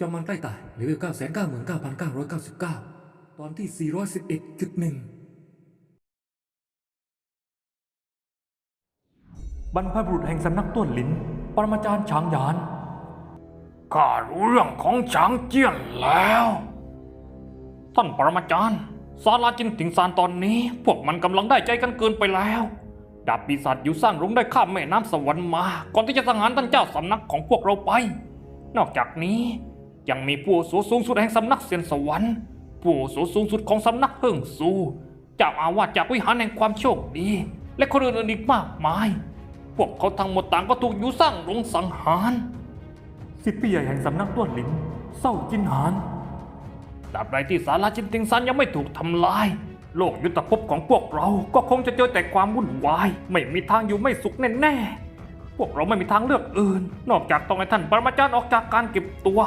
จอมมันใกล้ตายเลเวล999,999 ตอนที่ 411.1บรรพบุรุษแห่งสำนักต้วนหลิน ปรมาจารย์ช้างหยาน ข้ารู้เรื่องของช้างเจี้ยนแล้ว ท่านปรมาจารย์ศาลาจินติงซานตอนนี้ พวกมันกำลังได้ใจกันเกินไปแล้ว ดาบปีศาจอยู่สร้างรุ้งได้ข้ามแม่น้ำสวรรค์มา ก่อนที่จะสังหารท่านเจ้าสำนักของพวกเราไป นอกจากนี้ ยังมีผู้อาวุโสสูงสุดแห่งสำนักเซียนสวรรค์ ผู้อาวุโสสูงสุดของสำนักเฮิงซูเจ้าอาวาสจากวิหารแห่งความโชคดี และคนอื่นอีกมากมาย พวกเขาทั้งหมดต่างก็ถูกอยู่สร้างรุ้งสังหารสิทธิ์พี่ใหญ่แห่งสำนักต้วนหลินเศร้าจินหานตราบใดที่สาราจินติงซันยังไม่ถูกทำลาย โลกยุทธภพของพวกเราก็คงจะเจอแต่ความวุ่นวาย ไม่มีทางอยู่ไม่สุขแน่ๆพวกเราไม่มีทางเลือกอื่น นอกจากต้องให้ท่านปรมาจารย์ออกจากการเก็บตัว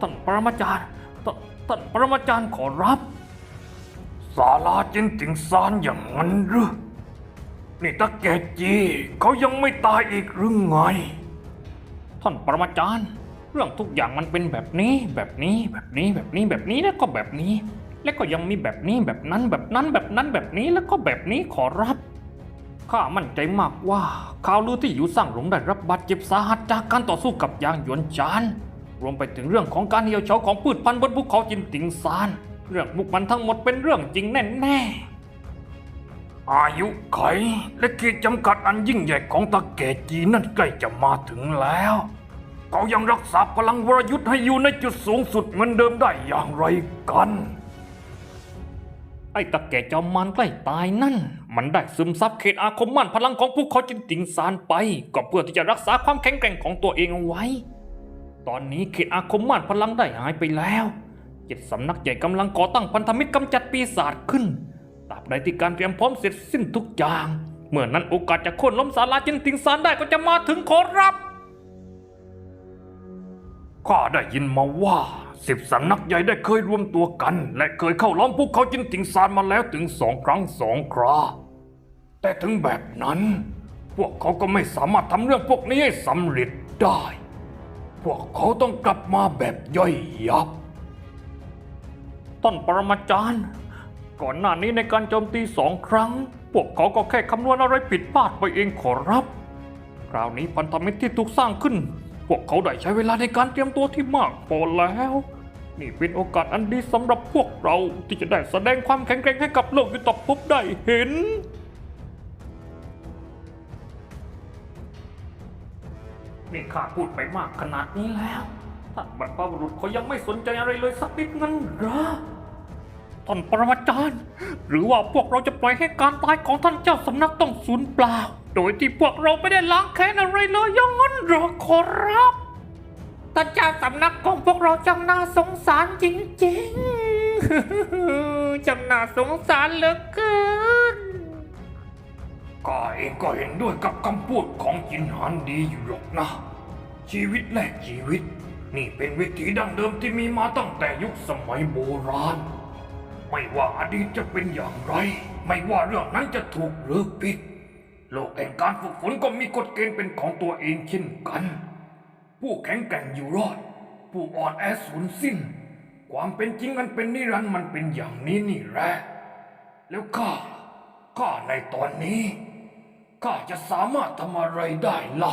ท่านปรมาจารย์ท่านท่านปรมาจารย์ขอรับศาลาจินติงซานอย่างนั้นหรือนี่ตาแกจีเขายังไม่ตายอีกหรือไง ท่านปรมาจารย์ เรื่องทุกอย่างมันเป็นแบบนี้ แบบนี้แบบนี้แบบนี้แบบนี้แล้วก็แบบนี้ และก็ยังมีแบบนี้แบบนั้นแบบนั้นแบบนั้นแบบนี้แล้วก็แบบนี้ขอรับข้ามั่นใจมากว่าข่าวลือที่อยู่สร้างหลงได้รับบาดเจ็บสาหัสจากการต่อสู้กับยางหยวนจาน รวมไปถึงเรื่องของการเหี่ยวเฉาของพืชพันธุ์บนภูเขาจินติงซาน เรื่องบุกมันทั้งหมดเป็นเรื่องจริงแน่ๆอายุไขและขีดจำกัดอันยิ่งใหญ่ของตาแกจีนั่นใกล้จะมาถึงแล้ว เขายังรักษาพลังวรยุทธ์ให้อยู่ในจุดสูงสุดเหมือนเดิมได้อย่างไรกัน ไอ้ตะแก่จอมมารใกล้ตายนั่น มันได้ซึมซับเขตอาคมมั่นพลังของพวกเขาจินติงซานไป ก็เพื่อที่จะรักษาความแข็งแกร่งของตัวเองเอาไว้ ตอนนี้เขตอาคมมั่นพลังได้หายไปแล้วเจ็ดสำนักใหญ่กำลังก่อตั้งพันธมิตรกำจัดปีศาจขึ้นตราบใดที่การเตรียมพร้อมเสร็จสิ้นทุกอย่าง เมื่อนั้นโอกาสจะโค่นล้มศาลาจินติงซานได้ก็จะมาถึงขอรับข้าได้ยินมาว่าสิบสำนักใหญ่ได้เคยรวมตัวกัน และเคยเข้าล้อมพวกเขาจินติงซานมาแล้วถึงสองครั้งสองครา แต่ถึงแบบนั้น พวกเขาก็ไม่สามารถทำเรื่องพวกนี้ให้สำเร็จได้ วกเขาต้องกลับมาแบบย่อยยับ ต้นปรมาจารย์ ก่อนหน้านี้ในการโจมตีสองครั้ง พวกเขาก็แค่คำนวณอะไรผิดพลาดไปเองขอรับ คราวนี้พันธมิตรที่ถูกสร้างขึ้น พวกเขาได้ใช้เวลาในการเตรียมตัวที่มากพอแล้ว นี่เป็นโอกาสอันดีสำหรับพวกเราที่จะได้แสดงความแข็งแกร่งให้กับโลกยุทธภพได้เห็น นี่ข้าพูดไปมากขนาดนี้แล้วท่านบรรพบุรุษเขายังไม่สนใจอะไรเลยสักนิดงั้นเหรอท่านปรมาจารย์ หรือว่าพวกเราจะปล่อยให้การตายของท่านเจ้าสำนักต้องสูญเปล่า โดยที่พวกเราไม่ได้ล้างแค้นอะไรเลยอยังงั้นเหรอขอรับท่านเจ้าสำนักของพวกเราจังน่าสงสารจริงๆจังน่าสงสารเหลือเกิน ก็เองก็เห็นด้วยกับคำพูดของจินหานดีอยู่หรอกนะ ชีวิตแลกชีวิต นี่เป็นวิถีดั้งเดิมที่มีมาตั้งแต่ยุคสมัยโบราณ ไม่ว่าอดีตจะเป็นอย่างไร ไม่ว่าเรื่องนั้นจะถูกหรือผิด โลกแห่งการฝึกฝนก็มีกฎเกณฑ์เป็นของตัวเองเช่นกัน ผู้แข็งแกร่งอยู่รอด ผู้อ่อนแอสูญสิ้น ความเป็นจริงมันเป็นนิรันดร์มันเป็นอย่างนี้นี่แหละแล้วข้าข้าในตอนนี้ ข้าจะสามารถทำอะไรได้ล่ะ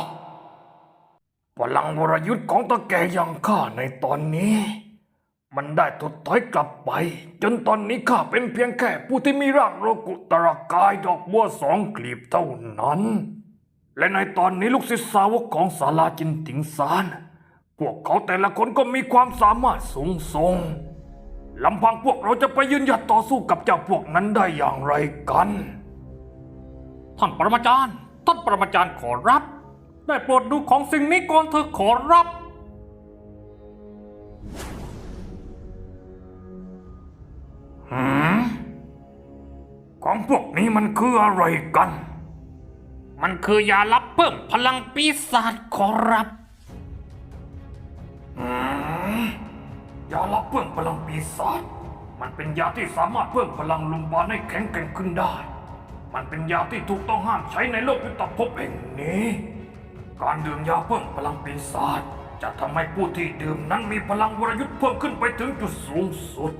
พลังวรยุทธ์ของตาแกอย่างข้าในตอนนี้ มันได้ถดถอยกลับไป จนตอนนี้ข้าเป็นเพียงแค่ผู้ที่มีร่างโลกุตรกายดอกบัวสองกลีบเท่านั้น และในตอนนี้ลูกศิษย์สาวกของศาลาจินติงซาน พวกเขาแต่ละคนก็มีความสามารถสูงส่งลำพังพวกเราจะไปยืนหยัดต่อสู้กับเจ้าพวกนั้นได้อย่างไรกัน ท่านปรมาจารย์ ท่านปรมาจารย์ขอรับ ได้โปรดดูของสิ่งนี้ก่อนเถอะขอรับ หืมของพวกนี้มันคืออะไรกัน มันคือยาลับเพิ่มพลังปีศาจขอรับหืมยาลับเพิ่มพลังปีศาจ มันเป็นยาที่สามารถเพิ่มพลังลุมบานให้แข็งแกร่งขึ้นได้ มันเป็นยาที่ถูกต้องห้ามใช้ในโลกยุทธภพแห่งนี้ การดื่มยาเพิ่มพลังปีศาจจะทำให้ผู้ที่ดื่มนั้นมีพลังวรยุทธ์เพิ่มขึ้นไปถึงจุดสูงสุด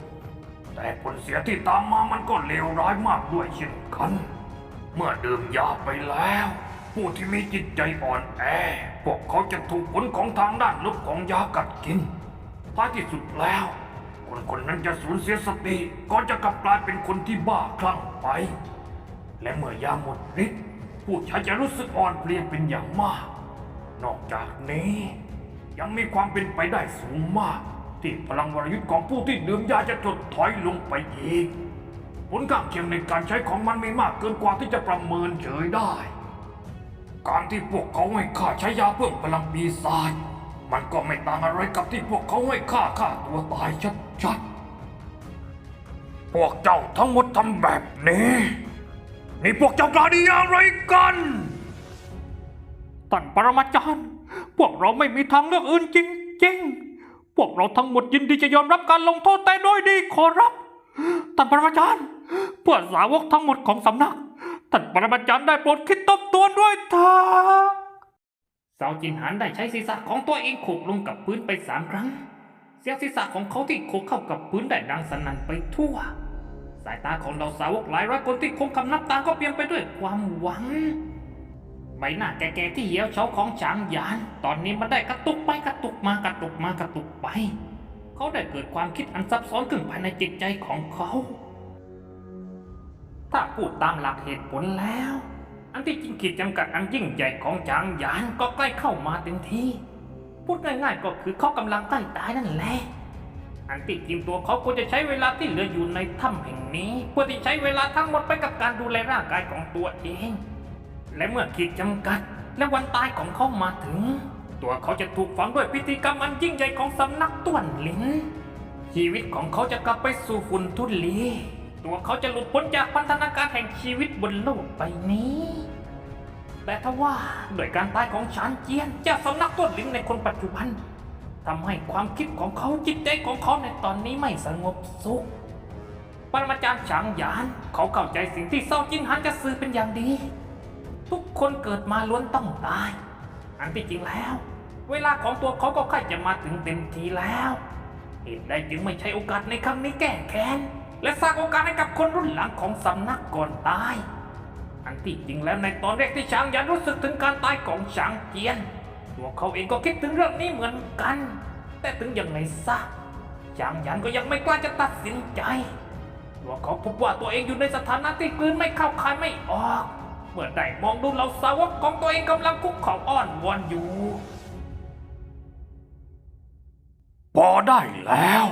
แต่ผลเสียที่ตามมามันก็เลวร้ายมากด้วยเช่นกัน เมื่อดื่มยาไปแล้ว ผู้ที่มีจิตใจอ่อนแอ พวกเขาจะถูกผลของทางด้านลบของยากัดกินท้ายที่สุดแล้ว คนคนนั้นจะสูญเสียสติก่อนจะกลับกลายเป็นคนที่บ้าคลั่งไป และเมื่อยาหมดฤทธิ์ผู้ใช้จะรู้สึกอ่อนเพลียเป็นอย่างมาก นอกจากนี้ ยังมีความเป็นไปได้สูงมาก ที่พลังวรยุทธ์ของผู้ที่ดื่มยาจะถดถอยลงไปอีก ผลข้างเคียงในการใช้ของมันไม่มากเกินกว่าที่จะประเมินเฉยได้ การที่พวกเขาให้ข้าใช้ยาเพิ่มพลังปีศาจมันก็ไม่ต่างอะไรกับที่พวกเขาให้ข้าฆ่าตัวตายชัดๆพวกเจ้าทั้งหมดทำแบบนี้ นี่พวกเจ้ากล้าดีอย่างไรกันท่านปรมาจารย์ พวกเราไม่มีทางเลือกอื่นจริงๆ พวกเราทั้งหมดยินดีจะยอมรับการลงโทษแต่โดยดีขอรับ ท่านปรมาจารย์ เพื่อสาวกทั้งหมดของสำนัก ท่านปรมาจารย์ได้โปรดคิดทบทวด้วยเถิดสาวจินหันได้ใช้ศีรษะของตัวเองโขกลงกับพื้นไปสามครั้ง เสียงศีรษะของเขาที่โขกเข้ากับพื้นได้ดังสนั่นไปทั่ว สายตาของเราสาวกหลายร้อยคนที่คงคำนับตาก็เปลี่ยนไปด้วยความหวัง ใบหน้าแก่ๆที่เหี่ยวเฉาของฉางหยาน ตอนนี้มันได้กระตุกไปกระตุกมากระตุกมากระตุกไป เขาได้เกิดความคิดอันซับซ้อนขึ้นภายในจิตใจของเขา ถ้าพูดตามหลักเหตุผลแล้ว อันที่จริงขีดจำกัดอันยิ่งใหญ่ของจางหยานก็ใกล้เข้ามาเต็มทีพูดง่ายๆก็คือเขากำลังใกล้ตายนั่นแหละ อันที่จริงตัวเขาควรจะใช้เวลาที่เหลืออยู่ในถ้ำแห่งนี้เพื่อที่ใช้เวลาทั้งหมดไปกับการดูแลร่างกายของตัวเอง และเมื่อขีดจำกัด และวันตายของเขามาถึง ตัวเขาจะถูกฝังด้วยพิธีกรรมอันยิ่งใหญ่ของสำนักต้วนหลินชีวิตของเขาจะกลับไปสู่ฝุ่นทุลี ตัวเขาจะหลุดพ้นจากพันธนาการแห่งชีวิตบนโลกใบนี้ แต่ทว่าด้วยการตายของชานเจียนเจ้าสำนักต้วนหลินในคนปัจจุบัน ทำให้ความคิดของเขาจิตใจของเขาในตอนนี้ไม่สงบสุขปรมาจารย์ฉางหยานเขาเข้าใจสิ่งที่เศร้าจินหันจะสื่อเป็นอย่างดี ทุกคนเกิดมาล้วนต้องตาย อันที่จริงแล้ว เวลาของตัวเขาก็ใกล้จะมาถึงเต็มทีแล้วเหตุใดจึงไม่ใช้โอกาสในครั้งนี้แก้แค้น และสร้างโอกาสให้กับคนรุ่นหลังของสำนักก่อนตาย อันที่จริงแล้วในตอนแรกที่ช้างหยันรู้สึกถึงการตายของช้างเจียน ตัวเขาเองก็คิดถึงเรื่องนี้เหมือนกัน แต่ถึงอย่างไรซะจางหยันก็ยังไม่กล้าจะตัดสินใจ ตัวเขาพบว่าตัวเองอยู่ในสถานะที่กลืนไม่เข้าคายไม่ออก เมื่อได้มองดูเหล่าสาวกของตัวเองกำลังคุกเข่าอ้อนวอนอยู่พอได้แล้ว